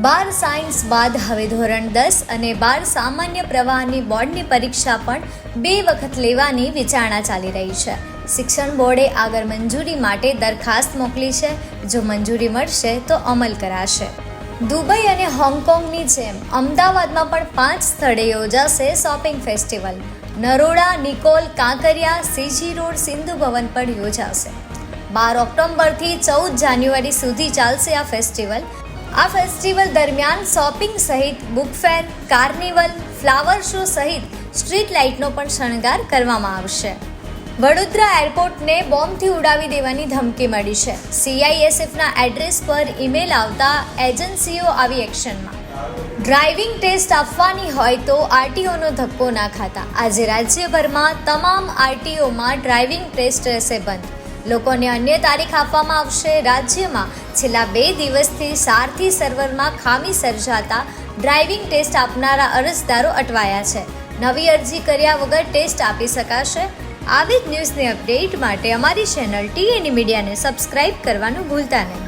બાર science બાદ હવે ધોરણ દસ અને બાર સામાન્ય પ્રવાહની બોર્ડની પરીક્ષા પણ બે વખત લેવાની વિચારણા ચાલી રહી છે. શિક્ષણ બોર્ડે આગળ મંજૂરી માટે દરખાસ્ત મોકલી છે. જો મંજૂરી મળશે તો અમલ કરાશે. દુબઈ અને હોંગકોંગની જેમ અમદાવાદમાં પણ પાંચ સ્થળે યોજાશે shopping festival. Naroda, Nikol, Kankaria, CG road, Sindhu Bhavan પર યોજાશે. બાર ઓક્ટોબરથી ચૌદ જાન્યુઆરી સુધી ચાલશે આ ફેસ્ટિવલ. આ ફેસ્ટિવલ દરમિયાન શોપિંગ સહિત book fair, carnival, flower show સહિત સ્ટ્રીટ લાઇટનો પણ શણગાર કરવામાં આવશે. વડોદરા એરપોર્ટને બોમ્બથી ઉડાવી દેવાની ધમકી મળી છે. સીઆઈએસએફના એડ્રેસ પર ઈમેલ આવતા એજન્સીઓ આવી એક્શનમાં. ડ્રાઇવિંગ ટેસ્ટ આપવાની હોય તો આરટીઓનો ધક્કો ના ખાતા. આજે રાજ્યભરમાં તમામ આરટીઓમાં ડ્રાઇવિંગ ટેસ્ટ રહેશે બંધ. લોકોને અન્ય તારીખ આપવામાં આવશે. રાજ્યમાં છેલ્લા બે દિવસથી સારથી સર્વરમાં ખામી સર્જાતા ડ્રાઇવિંગ ટેસ્ટ આપનારા અરજદારો અટવાયા છે. નવી અરજી કર્યા વગર ટેસ્ટ આપી શકાશે. આવી જ ન્યૂઝની અપડેટ માટે અમારી ચેનલ ટીએની મીડિયાને સબસ્ક્રાઇબ કરવાનું ભૂલતા નહીં.